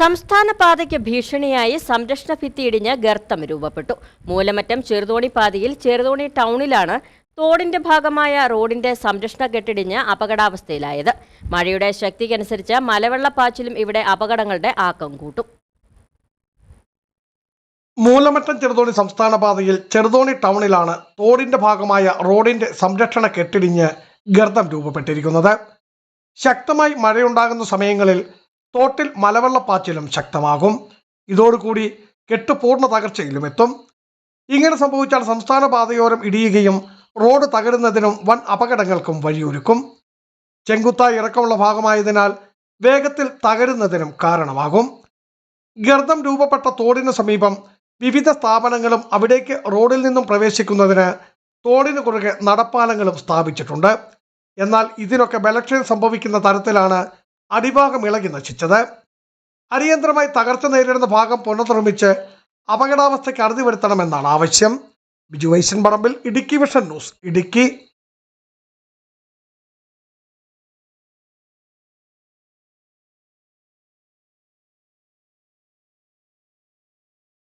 സംസ്ഥാന പാതയ്ക്ക് ഭീഷണിയായി സംരക്ഷണ ഭിത്തിയിടിഞ്ഞ് ഗർത്തം രൂപപ്പെട്ടു. മൂലമറ്റം ചെറുതോണി പാതയിൽ ചെറുതോണി ടൗണിലാണ് തോടിന്റെ ഭാഗമായ റോഡിന്റെ സംരക്ഷണ കെട്ടിടിഞ്ഞ് അപകടാവസ്ഥയിലായത്. മഴയുടെ ശക്തിക്കനുസരിച്ച് മലവെള്ളപ്പാച്ചിലും ഇവിടെ അപകടങ്ങളുടെ ആക്കം കൂട്ടും. മൂലമറ്റം ചെറുതോണി സംസ്ഥാന പാതയിൽ ചെറുതോണി ടൗണിലാണ് തോടിന്റെ ഭാഗമായ റോഡിന്റെ സംരക്ഷണ കെട്ടിടിഞ്ഞ് ഗർത്തം രൂപപ്പെട്ടിരിക്കുന്നത്. ശക്തമായി മഴയുണ്ടാകുന്ന സമയങ്ങളിൽ തോട്ടിൽ മലവെള്ളപ്പാച്ചിലും ശക്തമാകും. ഇതോടുകൂടി കെട്ട് പൂർണ തകർച്ചയിലും എത്തും. ഇങ്ങനെ സംഭവിച്ചാൽ സംസ്ഥാന പാതയോരം ഇടിയുകയും റോഡ് തകരുന്നതിനും വൻ അപകടങ്ങൾക്കും വഴിയൊരുക്കും. ചെങ്കുത്തായി ഇറക്കമുള്ള ഭാഗമായതിനാൽ വേഗത്തിൽ തകരുന്നതിനും കാരണമാകും. ഗർദം രൂപപ്പെട്ട തോടിന് സമീപം വിവിധ സ്ഥാപനങ്ങളും അവിടേക്ക് റോഡിൽ നിന്നും പ്രവേശിക്കുന്നതിന് തോടിന് കുറുകെ നടപ്പാലങ്ങളും സ്ഥാപിച്ചിട്ടുണ്ട്. എന്നാൽ ഇതിനൊക്കെ ബലക്ഷയം സംഭവിക്കുന്ന തരത്തിലാണ് അടിഭാഗം ഇളകി നശിച്ചത്. അടിയന്തരമായി തകർച്ച നേരിടുന്ന ഭാഗം പുനർനിർമ്മിച്ച് അപകടാവസ്ഥയ്ക്ക് അറുതി വരുത്തണമെന്നാണ് ആവശ്യം. Biju Vaishan Parambil Idukki vision news Idukki.